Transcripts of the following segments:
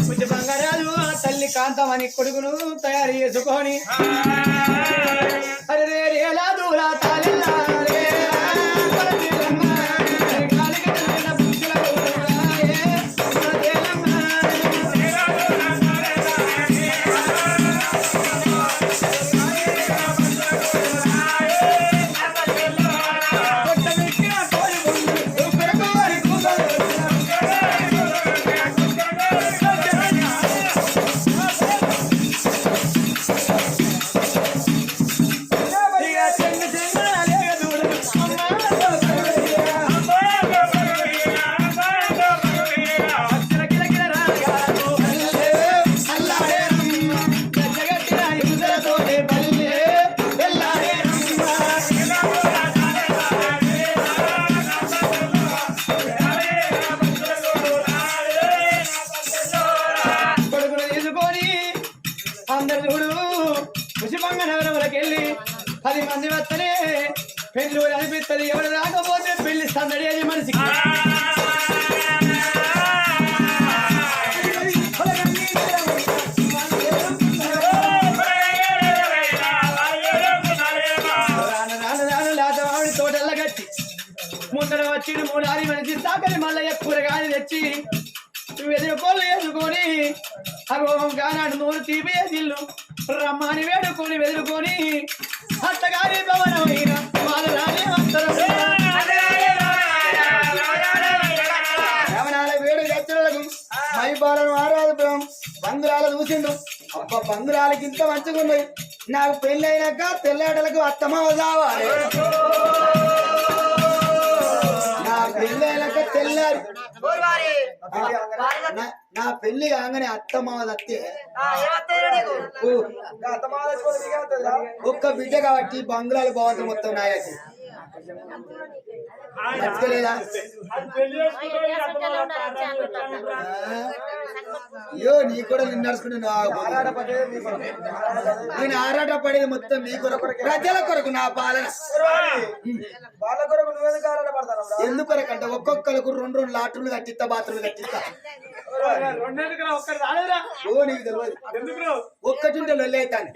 కొంచెం బంగారాలు ఆ తల్లి కాంతమని కొడుకును తయారు చేసుకొని అరే వెదురుకోలు వేసుకొని అగో గానాడు నూరు తీపి వేసిల్లు రమ్మని వేడుకొని వెదురుకొని అత్తగారి భవనమైన మాలరాని అంతరం. వేడు గచ్చలకు మైపాలను బంధురాలు చూసిండు. అబ్బ బంధురాలకి ఇంత మంచిగున్నాయి. నాకు పెళ్ళి అయినాక తెల్లాటలకు అత్తమ్మ వదావాలి అయినాక తెల్లారి. నా- పెళ్ళి కాగానే అత్తే ఒక్క బిడ్డ కాబట్టి బంగుళాలు బాగుంటుంది మొత్తం నాయకి అయ్యో నీ కూడా నిన్ను నడుచుకుని నేను ఆరాట పడేది మొత్తం నీ కొరకు. ప్రజల కొరకు నా పాలన. వాళ్ళ కొరకు నువ్వెందుకు ఆరాట పడతావు ఎందుకొరకు అంటే ఒక్కొక్కరికి రెండు రెండు లాట్రులు కట్టిస్తా బాత్రూమ్లు కట్టిస్తా. ఓ నీకు తెలియదు. ఎందుకు ఒక్కటి ఉంటే లొల్లి అవుతాను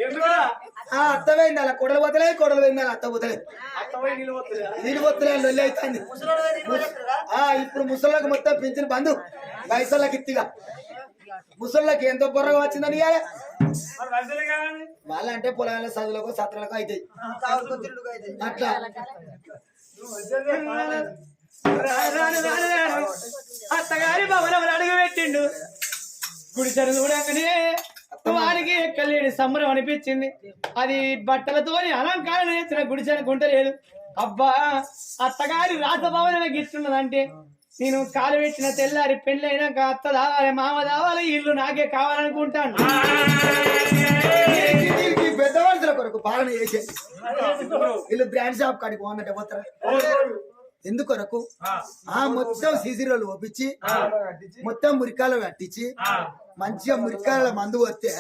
పోయింది అలా కొడలు పోతలే కొడలు పోయింది అలా అత్త పోతలే. నీళ్ళు పోతలే లొల్లి అవుతుంది ఆ ఇప్పుడు ముసళ్ళకి మొత్తం పింఛన్ బంధు వయసులకి ఇత్తిగా. ముసళ్ళకి ఎంతో బుర్రగా వచ్చిందని వాళ్ళంటే పొలాల చదువులకు సత్రాలకు అవుతాయి. అట్లా. అత్తగారి భవనం అడుగు పెట్టిండు గుడిసెను చూడగానే వారికి ఎక్కలేని సంబరం అనిపించింది. అది బట్టలతో అలంకారం చేసిన గుడిసెను గుంటలేదు. అబ్బా అత్తగారి రాసభవనం గిట్టున్నదంటే. నేను కాలు పెట్టిన తెల్లారి పెళ్ళైనాక అత్త దావాలి మామ దావాలి ఇల్లు నాకే కావాలనుకుంటాను. దీనికి- దీనికి పెద్ద మనుషుల కొరకు పాలన చేసేది వీళ్ళు బ్రాండ్ షాప్ కాడికి పోన్నట్టే పోతారా? ఎందుకొరకు ఆ. మొత్తం సీసీరోలు ఒప్పించి మొత్తం మురికాలు కట్టించి మంచిగా మురికాల మందు వస్తే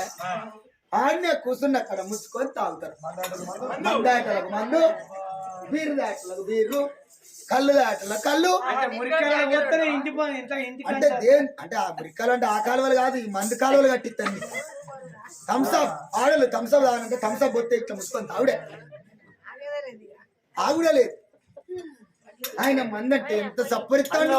ఆడనే కూర్చున్న అక్కడ ముచ్చుకొని తాగుతారు మందాటలకు మందు బీరు దాటలకు బీరు కళ్ళు దాటల కళ్ళు అంటే మురికాయలు దేని అంటే ఆ మురికాలు అంటే ఆ కాలువలు కాదు ఈ మందు కాలువలు కట్టిస్తాను థమ్స్అప్ ఆడలు థమ్స్అప్ తాగనంటే థమ్స్అప్ పోతే ఇట్లా ముసుకొని తాగుడే ఆగుడే లేదు ఆయన మందంటే ఎంత సప్పరిస్తాడు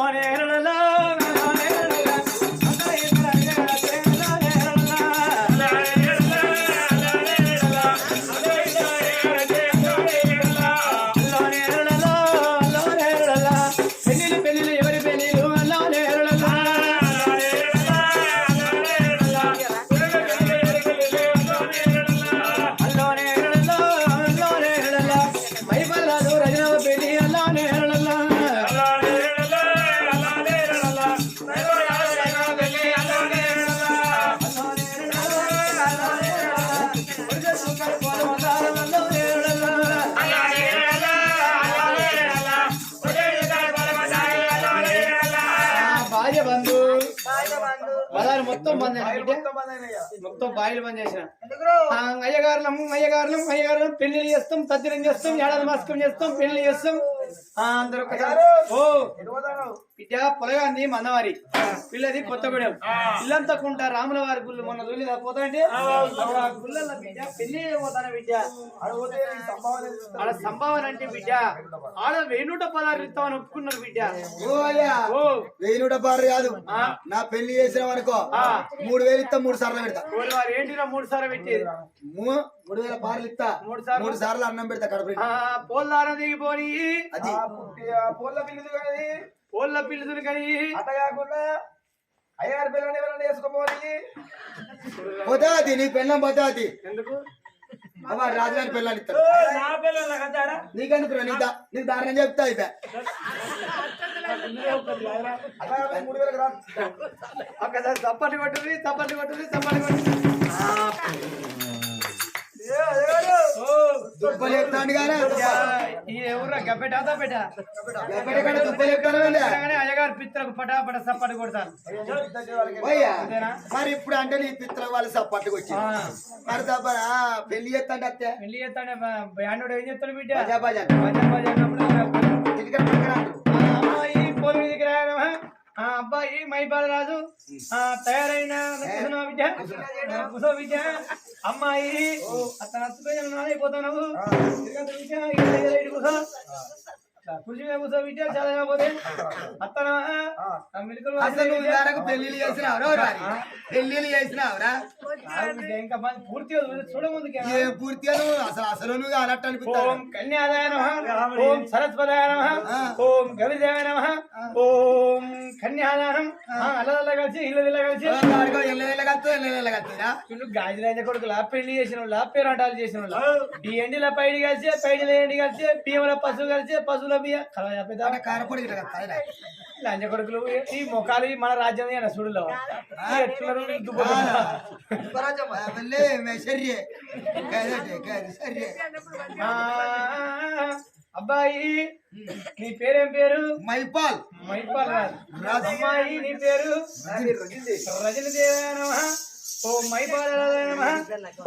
మొత్తం బంద్. మొత్తం బాయిలు బంద్ చేసిన. అయ్యగారులం అయ్యగారులం అయ్యగారులం పెళ్ళి చేస్తాం తద్దినం చేస్తాం ఏడాది మాస్కం చేస్తాం పెళ్ళి చేస్తాం. అందరూ ఓ బిడ్డ పొలగాంది మందవారి. పిల్లది కొత్తగూడెం. ఇల్లంతా కుంట రాముల వారి గుళ్ళు మొన్న గుళ్ళల్లో బిడ్డ పెళ్ళి పోతాను బిడ్డ ఆడ సంభావన అంటే బిడ్డ ఆడ వెయ్యి నూట పదహారు ఇస్తామని ఒప్పుకున్నారు బిడ్డ ఓ అయ్యా. ఓ. వెయ్యి నూట పారు కాదు. నా పెళ్ళి చేసిన ఆ. మూడు వేలు ఇస్తా మూడు సార్లు పెడతా. ఏంటిరా మూడు సార్లు పెట్టేది? మూడు వేల పార్లు ఇస్తా. మూడు సార్లు? మూడు సార్లు అన్నం పెడతా కడప ఆ పోల్దారం దిగిపోని. అది. పూల పిల్లలు కానీ పోల్ల కానీ. అట్ట కాకుండా అయ్యారు పిల్లల్ని ఎవరైనా వేసుకోపోవాలి పోతాది నీ పెళ్ళం పోతాది ఎందుకు? అవ్వ రాజుగారి పెళ్ళాన్ని ఇస్తాడు నీకెందుకు? నీకు నీకు దారుణం చెప్తా రా. ఒక్కసారి చప్పట్లు కొట్టుది చప్పట్లు కొట్టుది చప్పట్లు కొట్టుది అయ్యగారు పిత్తలకు పటా పట సప్పటి కొడతాను? మరి ఇప్పుడు అంటే నీ పిత్ర వాళ్ళు ఆ. మరి తప్ప పెళ్ళి చేస్తాంటే అత్తే? పెళ్ళి చేస్తానే బ్యాండు ఏం చెప్తాడు బిడ్డ? బజా భజన. భజన ఆ అబ్బాయి మైపాల రాజు ఆ తయారైన విద్య విద్య అమ్మాయి అతను ఇటు కుసో కుర్చీగా కూర్చో విద్య చదవకపోతే అసలు నువ్వు వేరకు పెళ్ళిళ్ళు చేసినావురా రాని? పెళ్ళిళ్ళు చేసినావురా? ఇంకా మంది పూర్తిగా చూడముందుకే ఏ పూర్తిగా నువ్వు అసలు అసలు నువ్వు అన్నట్టు అనిపిస్తావు ఓం కన్యాదాయ నమ ఓం సరస్వతాయ నమ ఆ. ఓం గవిదేవ నమ ఓం కన్యాదానం అల్లదల్ల కలిసి వీళ్ళు గాజులైన కొడుకులా పెళ్ళి చేసిన వాళ్ళ పేరాటాలు చేసిన వాళ్ళ. ఈ ఎండిల పైడి కలిసి పైడిల ఎండి కలిసి బియ్యంల పశువు కలిసి పశువుల బియ్య గిట్ల కలుగుతాయిరా. లంచ కొడుకులు ఈ మొఖాలు మన రాజ్యం ఆ, అబ్బాయి నీ పేరేం పేరు? మైపాల్. మైపాల్ రాజు. రాజు. అమ్మాయి నీ పేరు? రజని. దేవాయ ఓం మైపాలాయ నమ.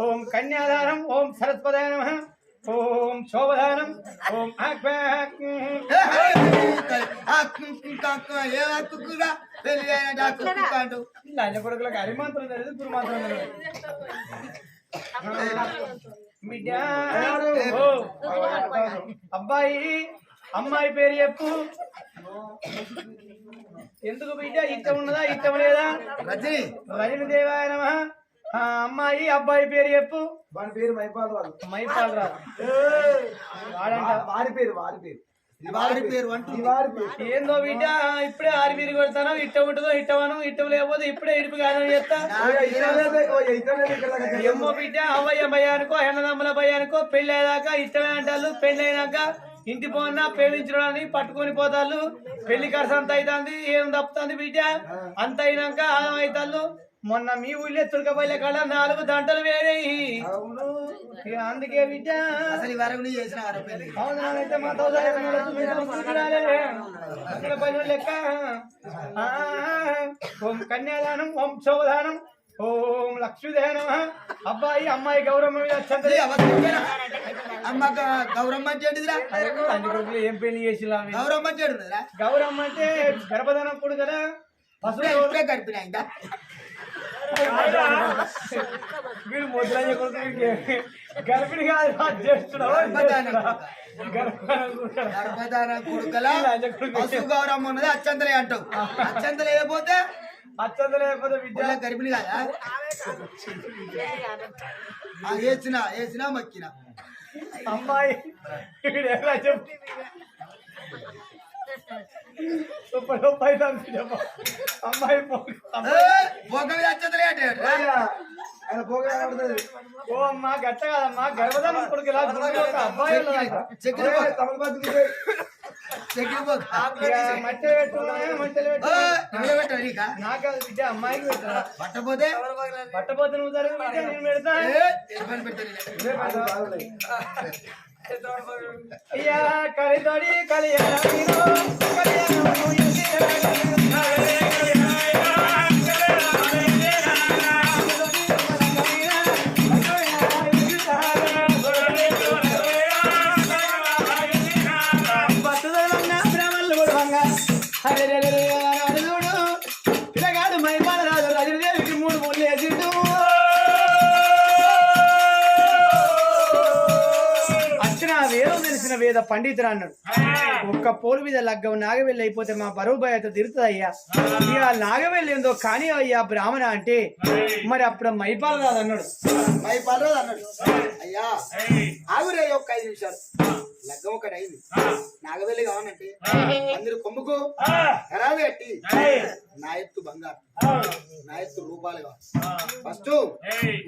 ఓం కన్యాదానం ఓం సరస్వతాయ నమ. ఓం శోభదానం ఓం లంచ కొడుకులకు హరిమంత్రం తెలియదు గురుమంత్రం అబ్బాయి అమ్మాయి పేరు చెప్పు. ఎందుకు బిడ్డ ఇష్టం ఉన్నదా ఇష్టం లేదా? రజని. రజని దేవాయ నమ. అమ్మాయి అబ్బాయి పేరు చెప్పు. వాడి పేరు మైపాల్ వాళ్ళు మైపాల్ రాదు వాడంట. వారి పేరు వారి పేరు. వాడి పేరు. అంటూ వారి పేరు. ఏందో బిడ్డ ఇప్పుడే ఆరి మీరు కొడతాను? ఇట్ట ఉంటుందో ఇట్టవను ఇట్టం లేకపోతే ఇప్పుడే ఇడుపు కాదని చెప్తా ఎమ్మో బిడ్డ అవ్వయ్య భయానికో అన్నదమ్ముల భయానికో పెళ్ళి అయ్యాక ఇష్టమే అంటారు పెళ్ళి అయినాక ఇంటి పోన్నా ప్రేమించడాన్ని పట్టుకొని పోతాళ్ళు. పెళ్ళి ఖర్చు అంత అవుతుంది ఏం తప్పుతుంది బిడ్డ? అంత అయినాక ఆగం అవుతాళ్ళు. మొన్న మీ ఊళ్ళో తురకపోయే కాడ నాలుగు దంటలు వేరే. అందుకే బిడ్డ. అసలు వరకు చేసిన అవును నాన్నైతే మా లెక్క. ఓం కన్యాదానం ఓం శోభదానం ఓం లక్ష్మీదేవనం అబ్బాయి అమ్మాయి గౌరమ్మ? అమ్మ గౌరమ్మ అంటే ఏం పెళ్ళి అని. గౌరమ్మ అంటే ఏంటిదిరా? గౌరమ్మ అంటే గర్భధానం కూడా కదా. గడిపినా ఇంకా వీడు వీడికి గర్భిణి కాదు. గర్భధానం కూడా. గర్భధార కొడుకల? లంజ కొడుకు. పశు గౌరమ్మ ఉన్నది అచ్చంతలే అంటావు. అచ్చంతలు లేకపోతే? అత్యంత లేకపోతే విద్య గర్భిణి కాదా? వేసిన వేసిన మక్కిన. అమ్మాయి వీడు ఎలా చెప్పు అమ్మాయి పో- ఆయన ఓ అమ్మా గట్ట కాదమ్మా గర్భధానం కొడుకు ఇలా అబ్బాయి పెట్టు నాకు పట్టపోతే పట్టపోతే నువ్వు పెడతా ఏ, ఏ పని కలితోడి తెలిసిన వేద పండితుడు అన్నాడు. ఒక్క పోలు మీద లగ్గం నాగవెల్లి అయిపోతే మా బరువు భయత తిరుగుతుంది అయ్యా? ఇక నాగవెల్లి ఏందో కానీ అయ్యా బ్రాహ్మణ అంటే మరి అప్పుడు మైపాలరాదు అన్నాడు. మైపాలరాదు అన్నాడు. అయ్యా ఆగురే ఒక్క ఐదు నిమిషాలు. లగ్గం ఒకటి అయింది. నాగవెల్లి కావాలంటే అందరు కొమ్ముకు ఎరాదు కట్టి నా ఎత్తు బంగారు. నా ఎత్తు రూపాయలు కావాలి. ఫస్ట్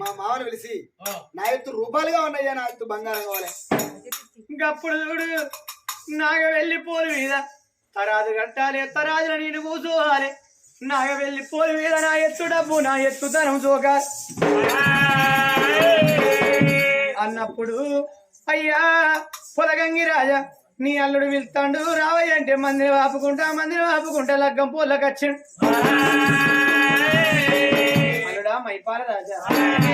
మా మామని పిలిచి నా ఎత్తు రూపాయలుగా ఉన్నాయ్యా నా ఎత్తు బంగారం కావాలి. ఇంకప్పుడు చూడు నాగవెల్లి పోలు మీద తరాజు కట్టాలి తరాజుల నేను కూర్చోవాలి నాగవెల్లి పోలు మీద నా ఎత్తు డబ్బు నా ఎత్తు ధనం చోక అన్నప్పుడు అయ్యా పొలగంగి రాజా నీ అల్లుడు వెళ్తాడు రావయ్య అంటే మందిని వాపుకుంటా మందిని వాపుకుంటా లగ్గం పోలకొచ్చాడు అల్లుడా మైపాల రాజా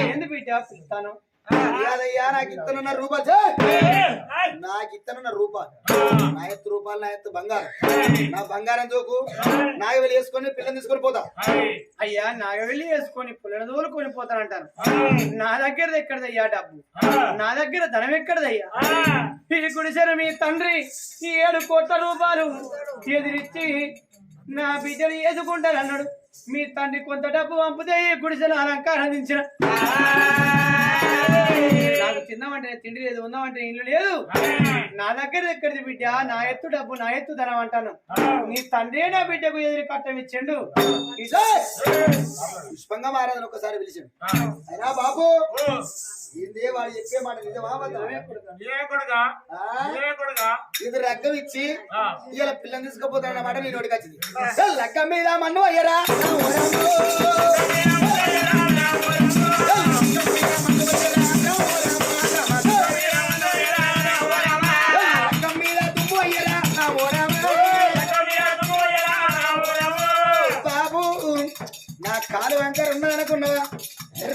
ఎందుకు బిడ్డ పిలుస్తాను? ఇయ్యాలయ్యా నాకు ఇత్తనున్న రూపాయలు! నాకు ఇత్తనున్న రూపాయలు నా ఎత్తు రూపాయలు నా ఎత్తు బంగారం. నా బంగారం జోకు నాగవెల్లి వేసుకొని పిల్లని తీసుకొని పోతా. అయ్యా నాగవెల్లి వేసుకొని పుల్లని దూరుకొని పోతానంటాను నా దగ్గర ఎక్కడదయ్యా డబ్బు? నా దగ్గర ధనం ఎక్కడదయ్యా? ఈ గుడిసెను మీ తండ్రి ఈ ఏడు కోట్ల రూపాయలు ఎదిరిచ్చి నా బిడ్డలు వేసుకుంటాను అన్నాడు మీ తండ్రి కొంత డబ్బు పంపితే ఈ గుడిసెను అలంకారం అందించిన. తిందామంటే తిండి లేదు ఉందామంటే ఇల్లు లేదు. నా దగ్గర ఎక్కడిది బిడ్డ? నా ఎత్తు డబ్బు నా ఎత్తు ధనం అంటాను. నీ తండ్రే నా బిడ్డకు ఎదురు కట్టం ఇచ్చిండు! పుష్పంగా మారాదని ఒకసారి పిలిచాడు. అయినా బాబు ఏందే వాడు చెప్పే మాట నిజమా ఇది రగ్గం ఇచ్చి ఇలా పిల్లని తీసుకుపోతాడన్నమాట నీ నోటికి వచ్చింది. లగ్గం మీద మన్ను అయ్యరా?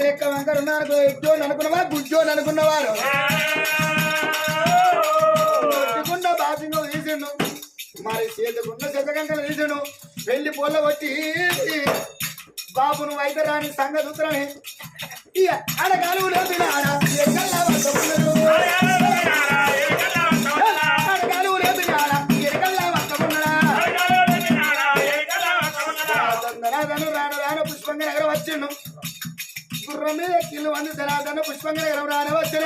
రెక్క వంకర ఉన్నది అనుకో ఎడ్డోని అనుకున్నావా అనుకున్నవారు కొట్టుకున్న బాసింగో తీసిండు మరి చేతుకున్న శతకంకలు తీసిండు వెళ్ళి పొల్ల వచ్చి బాబు నువ్వు అయితే రాని సంగతి ఉత్తరని ఇక అడగాలు ఎక్కడ కిల్లు వంది ధనాధను పుష్పంగా రాను వచ్చిన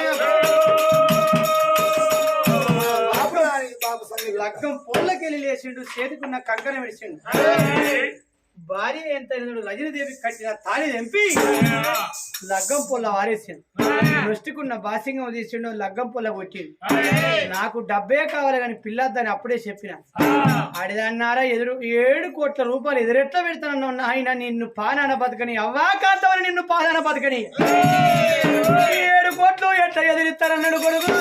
బాబు సంగతి లగ్గం పొల్లకెళ్ళి లేచిండు చేతికున్న కంకణం విడిచిండు. భార్య ఎంత రజనీదేవి కట్టిన తాళి తెంపి లగ్గం పొల్ల వారేసిండు దృష్టికున్న బాసింగం తీసిండు లగ్గం పొల్ల కొట్టిండు నాకు డబ్బే కావాలి కానీ పిల్లద్దని అప్పుడే చెప్పిన. అడిదన్నారా ఎదురు ఏడు కోట్ల రూపాయలు ఎదురెట్లా పెడతానన్నావు ఆయన నిన్ను పానాన బతకని అవ్వా నిన్ను పానాన బతకని. ఏడు కోట్లు ఎట్లా ఎదురిస్తారన్నాడు కొడుకు?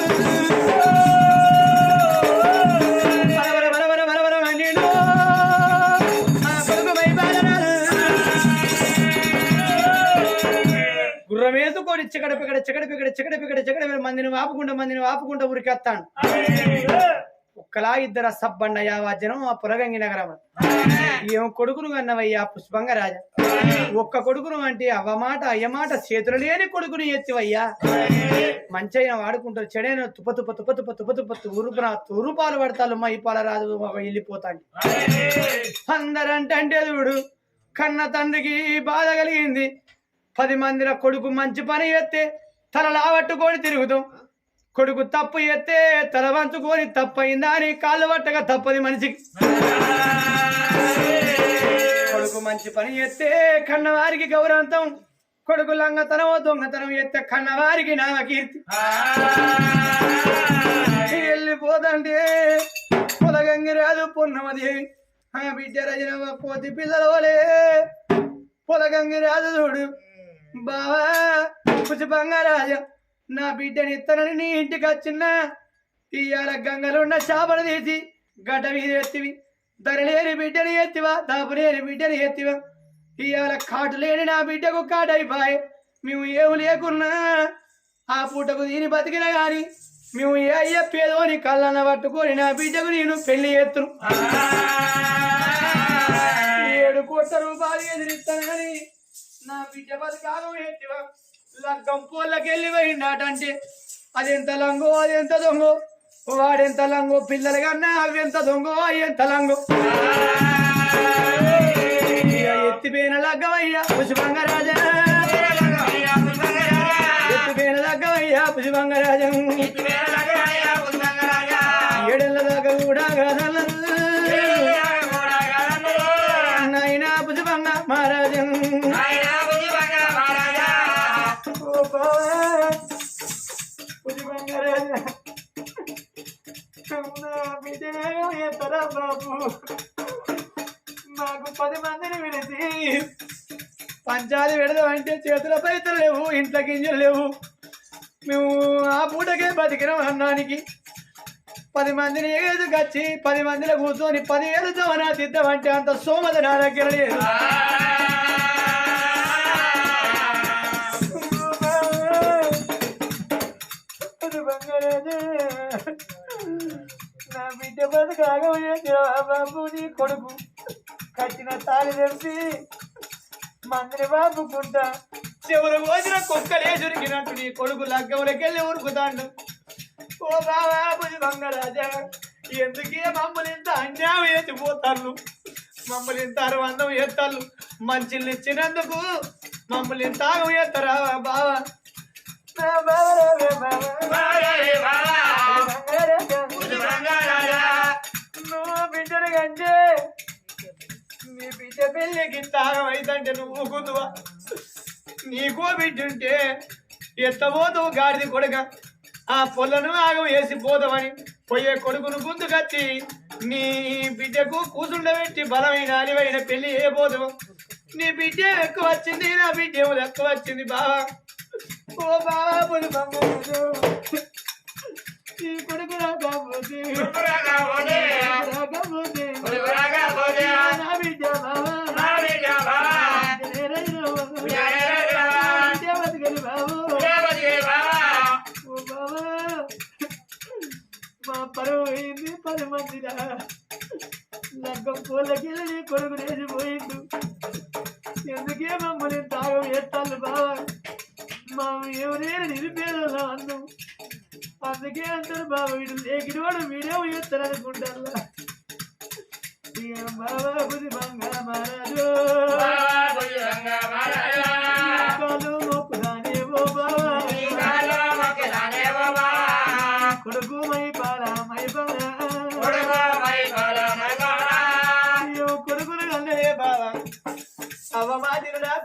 చికడ పికడ చికడ పికడ చికడ పికడ చికడ పికడ మందిని వాపుకుంటా మందిని వాపుకుంటా ఉరికేస్తాను ఒక్కలా ఇద్దరు సబ్బండయ్యా వాద్యనం ఆ పురగంగి నగరం. ఏం కొడుకును కన్నవయ్యా పుష్పంగ రాజా ఒక్క కొడుకును అంటే అవ్వమాట అయ్యమాట చేతులు లేని కొడుకుని ఎత్తివయ్యా? మంచైన వాడుకుంటారు చెడైన తుప తుప తుప తుప తుప తుప తూరుపున తూరుపాలు పడతారు మా ఇపాల రాదు వెళ్ళిపోతాండి. అందరంటే చూడు కన్న తండ్రికి బాధ కలిగింది పది మందిల కొడుకు మంచి పని చేస్తే తల లావట్టుకొని తిరుగుతాం కొడుకు తప్పు చేస్తే తల వంచుకొని తప్పయిందా అని కాళ్ళు పట్టగా తప్పది మనిషికి కొడుకు మంచి పని చేస్తే కన్నవారికి గౌరవంతం. కొడుకు లంగతనం దొంగతనం ఎత్తే కన్నవారికి నామకీర్తి. వెళ్ళిపోదంటే పొలగంగి రాదు పున్నమది. ఆ బిడ్డ రజన పోతి పిల్లలు పొలగంగి రాదు చూడు. బావా పుష్పంగరాజ నా బిడ్డని ఇత్తనని నీ ఇంటికి వచ్చిన. ఇవాళ గంగలున్న చేపలు తీసి గడ్డ మీద ఎత్తివి. ధర లేని బిడ్డని ఎత్తివా దాపు లేని బిడ్డని ఎత్తివా. ఇయ్యాల కాటు లేని నా బిడ్డకు కాటైపోయి. మేము ఏమి లేకున్నా. ఆ పూటకు దీని బతికిన గాని మేము ఏ అయ్య పేదోని కళ్ళన్న పట్టుకొని నా బిడ్డకు నేను పెళ్ళి ఎత్తును ఏడు కోట్ల రూపాయలు ఎదిరిస్తానని నా బిడ్డ బతుకాలం ఎత్తివా లగ్గం పోళ్ళకెళ్ళి పోయిండాటంటే అదెంత లంగో అదెంత దొంగో? వాడెంత లంగో? పిల్లలు కన్నా అవి ఎంత దొంగో? అవి ఎంత లంగో? ఎత్తిపోయిన లగ్గమయ్యా పుష్పంగరాజా. ఎత్తిపోయిన లగ్గమయ్యా పుష్పంగరాజం. పంచాది పెడదామంటే చేతుల పైసలు లేవు ఇంట్లో గింజలు లేవు. మేము ఆ పూటకే బతికినాం అన్నానికి. పది మందిని ఎదుకొచ్చి పది మందిలో కూర్చొని పది ఏళ్ళు చవనా తిద్దామంటే అంత సోమత నా దగ్గర లేదు. నా బిడ్డ బతుకాగమయ్యే బాబు నీ కొడుకు కట్టిన తాళి తెరిచి మందిని బాబుకుంటా చెవులు పోసిన కుక్కలే చురికినట్టు నీ కొడుకు లగ్గములకెళ్ళి ఉరుకుతాండు ఓ బాబా బుద్ధి బంగారాజా ఎందుకే మమ్మల్ని ఇంత అన్యాయం ఎత్తిపోతాను మమ్మల్ని ఇంత అరవందం ఎత్తాలు మంచిని ఇచ్చినందుకు మమ్మల్ని ఇంత ఆగం ఎత్తరా బావా. నువ్వు బిడ్డను కంటే నీ బిడ్డ పెళ్ళికి తాగం అయితంటే నువ్వు ఊకుందువా నీకో బిడ్డ ఉంటే ఎత్తబోతావు గాడిది కొడుక. ఆ పొలను ఆగం వేసి పోతామని పోయే కొడుకును గుంతుకచ్చి నీ బిడ్డకు కూతుండబెట్టి బలమైన అలివైన పెళ్ళి ఏ పోదాము నీ బిడ్డ ఎక్కువ వచ్చింది నా బిడ్డ ఏమో ఎక్కువ వచ్చింది బావా. ఓ బావా పొలి బంగారు ఈ కొడుకు నా బాబు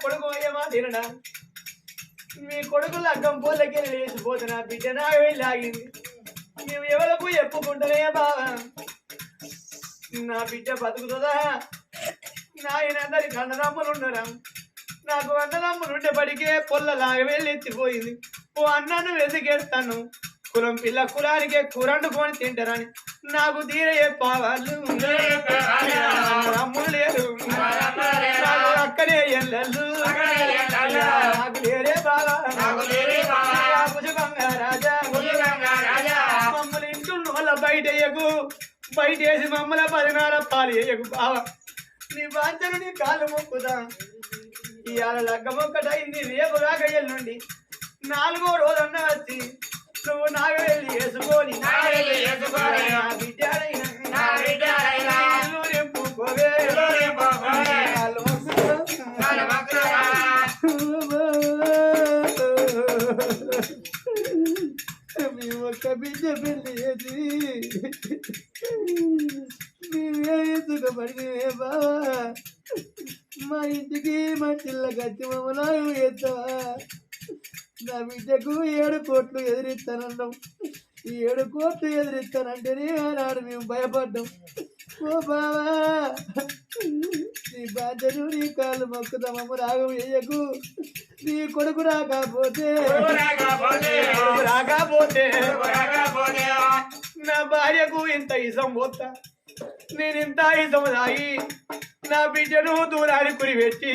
కొడుకు అయ్య మా తినడా? మీ కొడుకు లగ్గం పోలకి లేచిపోతున్నా బిడ్డ నా ఆగింది. మేము ఎవరకు చెప్పుకుంటనే బావా? నా బిడ్డ బతుకుతుందా? నాయనందరి కన్నదమ్ములు ఉండరా నాకు అన్నదమ్ములు ఉండే పడికే పొల్లలాగా వెళ్ళి ఎత్తిపోయింది ఓ అన్నను వెతికేస్తాను. కులం పిల్ల కులానికే కూరండుకొని తింటారని నాకు తీరే పావాళ్ళు. అమ్ములు లేరు. అక్కడే ఎల్లళ్ళు నాకు లేరే బాగా రాజా. మమ్మల్ని ఇంటున్న వల్ల బయట వేయకు బయట వేసి మమ్మల్ని పదినాల పాలు వేయకు బావ. నీ బాధ్యను నీ కాలు మొక్కుదా? ఇవాళ లగ్గమొక్కటైంది రేపు కాక ఎల్లుండి. నాలుగో రోజన్న వచ్చి నువ్వు నాగవెళ్ళి వేసుకొని నా బిడ్డనైనా బిడ్డ పెళ్ళి చేసి నీవే ఎత్తుకబడినవే బావా మా ఇంటికి మా చిల్ల కత్తి మమ్మల్ని నా బిడ్డకు ఏడు కోట్లు ఎదిరిస్తానన్నాం ఈ ఏడు కోట్లు ఎదిరిస్తానంటేనే ఆనాడు మేము భయపడ్డాం. ఓ బావా నీ బాధ్యను నీ కాళ్ళు మొక్కుతామమ్మ రాగం వేయకు. నీ కొడుకు రాకపోతే రాకపోతే నా భార్యకు ఇంత ఇసం పోతా. నేనింత ఇంత ఇసం తాగి నా బిడ్డను దూరాన్ని కురిపెట్టి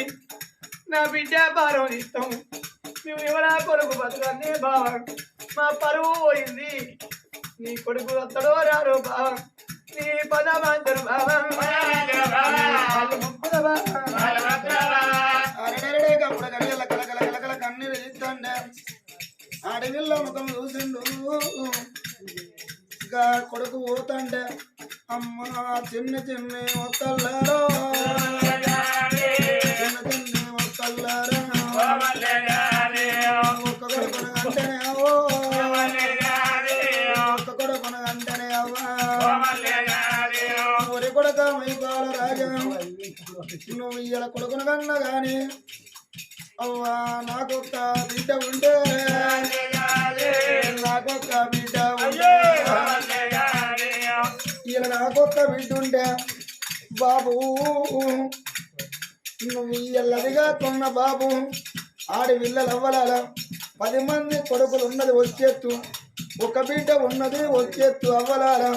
నా బిడ్డ భారం ఇస్తాం మేము ఎవరా కొడుకు బతుకన్నే బావా. మా పరువు పోయింది. నీ కొడుకు వస్తాడో రాడో బావ నీ పదమాంతరు బావ వాళ్ళు ముక్కుల కన్నీరు ఇద్దండే. అడవిలో ముఖం చూసిండు. గా కొడుకు పోతండే. అమ్మ చిన్న చిన్న ఒక్కల్లారో చిన్న చిన్న ఒక్కల్లారో రాజా నువ్వు ఇయ్యాల కొడుకును కన్నా గాని అవ్వా నాకొక్క బిడ్డ ఉంటే నాకొక్క బిడ్డ ఉంటే ఇలా నాకొక్క బిడ్డ ఉంటే బాబు నువ్వు ఇయ్యల్లదిగా కొన్న బాబు ఆడి విల్లలు అవ్వలాల పది మంది కొడుకులు ఉన్నది వచ్చేత్తు ఒక బిడ్డ ఉన్నది వచ్చేత్తు అవ్వలారా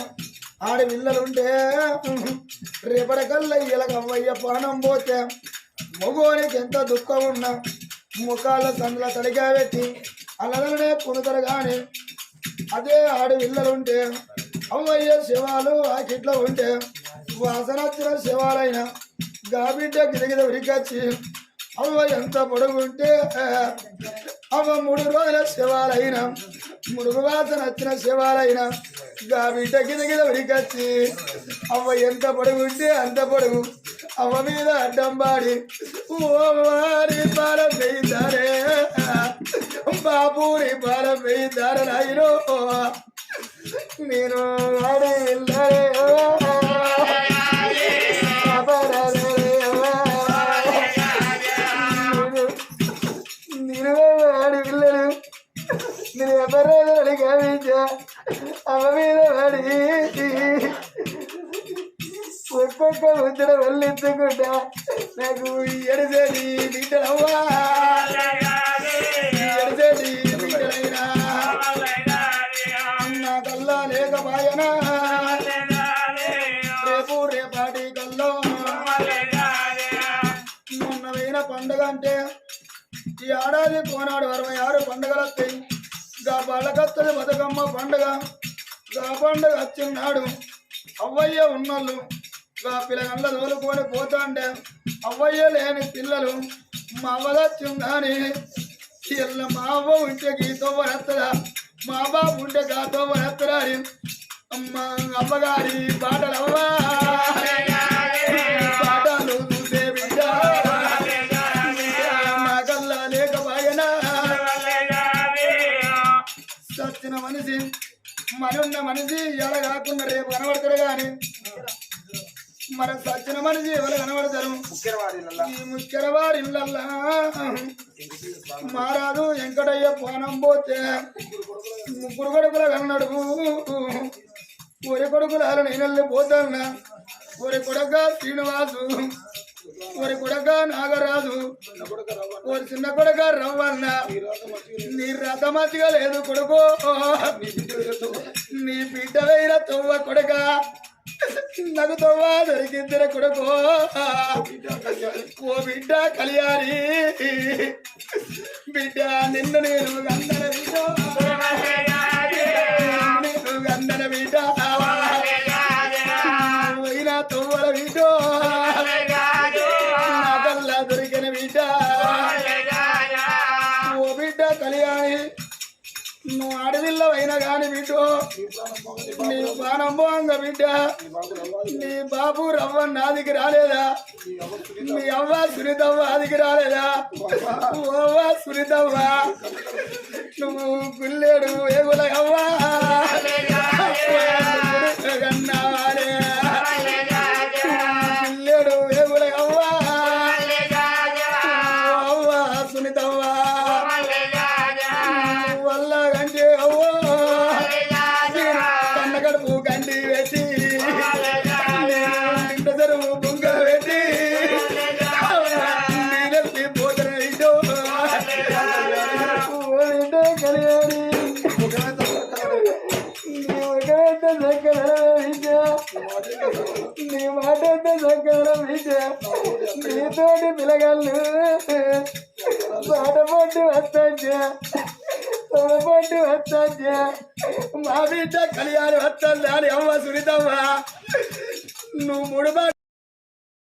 ఆడపిల్లలుంటే రేపటికల్లా ఇలాగమ్మయ్య పానం పోతే మగోనికి ఎంత దుఃఖం ఉన్నా ముఖాల సందుల తడిగా పెట్టి అల్లదలనే పుడతారు కానీ అదే ఆడపిల్లలుంటే అమ్మయ్య అవ్వయ్య శివాలు ఆ కిట్లో ఉంటే వాసనచ్చిన శివాలైన గాబిడ్డ గిరిగిద ఉరికొచ్చి అవ్వ ఎంత పొడుగుంటే అవ్వ మూడు రోజుల శివాలైన ముడుగు వాసన వచ్చిన శివాలైనా గాబిడ్డ గిరిగిద ఉరికొచ్చి అవ్వ ఎంత పొడుగుంటే అంత పొడుగు అవ్వ మీద అడ్డం పాడి ఓ వారి పాలం వేయిదారే బాబూరి పాలం వేయిదారే నాయనో నేను వాడి వెళ్ళారే నేను ఎవరు అమ్మ మీద వాడి ఒక్కొక్క ముద్ర వల్లెత్తుకుంటా నాకు ఎడసేది బిడ్డలవ్వా ఎడసేది బిడ్డలైనా నా కల్లా లేకపాయనా రేపు రేపాటి కల్లో పండుగ అంటే ఈ ఏడాది కోనాడు అరవై ఆరు పండుగలు వస్తాయి గా బాలకత్తది బతుకమ్మ పండుగ గా పండుగ వచ్చిన్నాడు అవ్వయ్య ఉన్నోళ్ళు గా పిల్లగండ్ల తోలుకొని పోతాండే. అవ్వయ్య లేని పిల్లలు మా అవ్వదచ్చిందని ఇళ్ళ మా అవ్వ ఉంటే గీతో వరత్తదా మా బాబు ఉంటే గాతో వరత్తరా అమ్మ అవ్వగారి పాటలు మనున్న మనిషి ఎలా కాకుండా రేపు కనబడతాడు గాని మరి సచ్చిన మనిషి ఎవరు కనబడతారు? ఈ ముఖ్యర వారి ఇళ్ళల్లా మారాదు వెంకటయ్య పోనం పోతే ముగ్గురు కొడుకుల కన్నాడు ఒరి కొడుకుల నేను పోతాన్నా ఒరి కొడక శ్రీనివాసు. ఒరి కొడక నాగరాజు ఓరి చిన్న కొడక రవ్వన్న నీ రథమతిగా లేదు కొడుకు. నీ బిడ్డ వేయిన తొవ్వ కొడక నాకు తొవ్వ దొరికిద్దరు కొడుకో. ఓ బిడ్డ కలియారి బిడ్డ నిన్ను నేను గందర బిడ్డ నిన్ను బిడ్డ అయినా కాని బిడ్డ నీ పానంబోంగ బిడ్డ నీ బాబు రవ్వ నాదికి రాలేదా? నీ అవ్వ సునీతవ్వ ఆదికి రాలేదా? ఓవ్వ సునీతవ్వ నువ్వు గుల్లేడు ఏగుల అవ్వ కన్నావాలే తోటి పిలగళ్ళు పాట పట్టు వస్తా తోబొట్టు మా బిడ్డ కళ్యాణి వస్తాను దాని అమ్మ సునీతమ్మ. నువ్వు మూడు